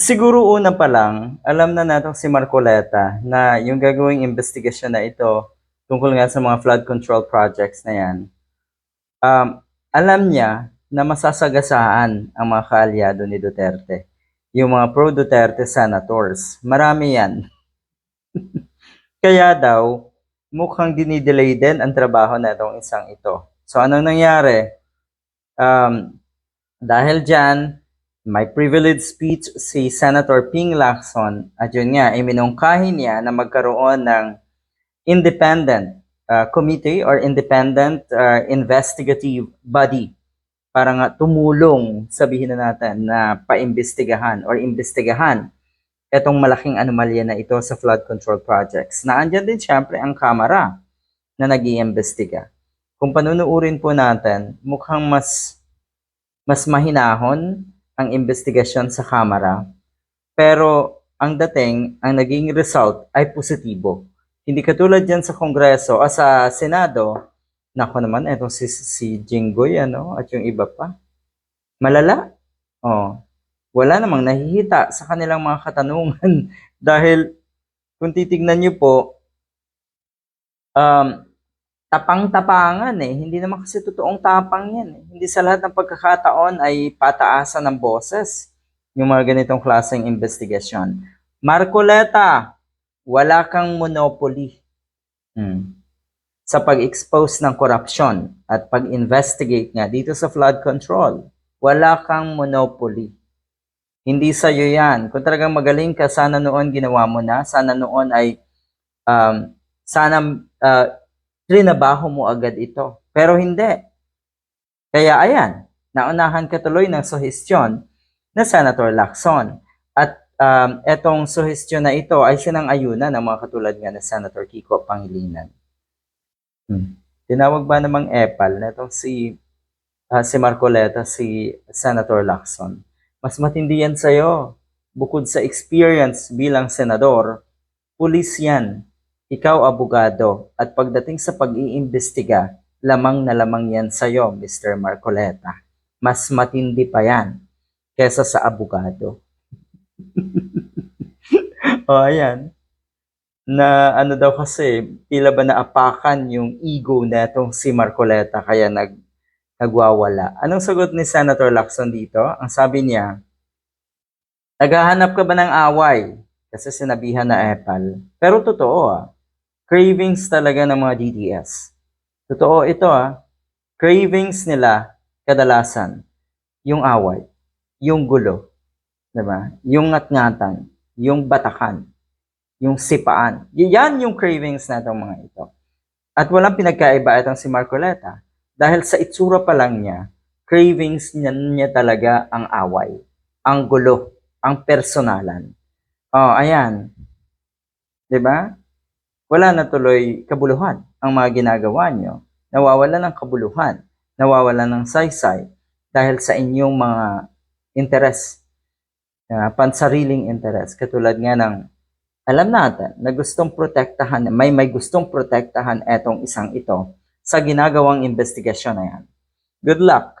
Siguro una pa lang, alam na natin si Marcoleta na yung gagawing investigasyon na ito tungkol nga sa mga flood control projects na yan, um, alam niya na masasagasaan ang mga kaalyado ni Duterte. Yung mga pro-Duterte senators. Marami yan. Kaya daw, mukhang dinidelay din ang trabaho na itong isang ito. So, anong nangyari? Um, dahil dyan, may privileged speech si Senator Ping Lacson at yun nga, iminungkahi niya na magkaroon ng independent uh, committee or independent uh, investigative body para nga tumulong, sabihin na natin, na paimbestigahan or imbestigahan itong malaking anomalya na ito sa flood control projects. Na andyan din syempre ang kamera na nag iimbestiga Kung panunuurin po natin, mukhang mas mas mahinahon ang investigasyon sa kamera. Pero ang dating, ang naging result ay positibo. Hindi katulad yan sa Kongreso o sa Senado, nako naman, eto si, si Jinggoy, ano, at yung iba pa. Malala. Oh, wala namang nahihita sa kanilang mga katanungan dahil kung titignan niyo po, um, tapang-tapangan eh. Hindi naman kasi totoong tapang yan eh. Hindi sa lahat ng pagkakataon ay pataasan ng boses yung mga ganitong klaseng investigasyon. Marcoleta, wala kang monopoly hmm. sa pag-expose ng korupsyon at pag-investigate nga dito sa flood control. Wala kang monopoly. Hindi sa iyo yan. Kung talagang magaling ka, sana noon ginawa mo na. Sana noon ay um, sana uh, trinabaho mo agad ito. Pero hindi. Kaya ayan, naunahan ka tuloy ng suhestyon na Senator Lacson. At um, etong suhestyon na ito ay sinang-ayunan ng mga katulad nga na Senator Kiko Pangilinan. Hmm. Tinawag ba namang epal na itong si, uh, si Marcoleta, si Senator Lacson? Mas matindi yan sa'yo. Bukod sa experience bilang senador, pulis yan ikaw abogado at pagdating sa pag-iimbestiga, lamang na lamang yan sa'yo, Mr. Marcoleta. Mas matindi pa yan kesa sa abogado. o ayan. Na ano daw kasi, tila ba naapakan yung ego na itong si Marcoleta kaya nag, nagwawala. Anong sagot ni Senator Lacson dito? Ang sabi niya, naghahanap ka ba ng away? Kasi sinabihan na epal. Pero totoo ah, cravings talaga ng mga DDS. Totoo ito ah. Cravings nila kadalasan yung away, yung gulo, 'di ba? Yung ngatngatan, yung batakan, yung sipaan. Yan yung cravings na itong mga ito. At walang pinagkaiba itong si Marcoleta dahil sa itsura pa lang niya, cravings niya, niya talaga ang away, ang gulo, ang personalan. Oh, ayan. 'Di ba? Wala na tuloy kabuluhan ang mga ginagawa nyo. Nawawala ng kabuluhan, nawawala ng saysay dahil sa inyong mga interes, uh, pansariling interes. Katulad nga ng, alam natin na gustong protektahan, may may gustong protektahan etong isang ito sa ginagawang investigasyon na yan. Good luck!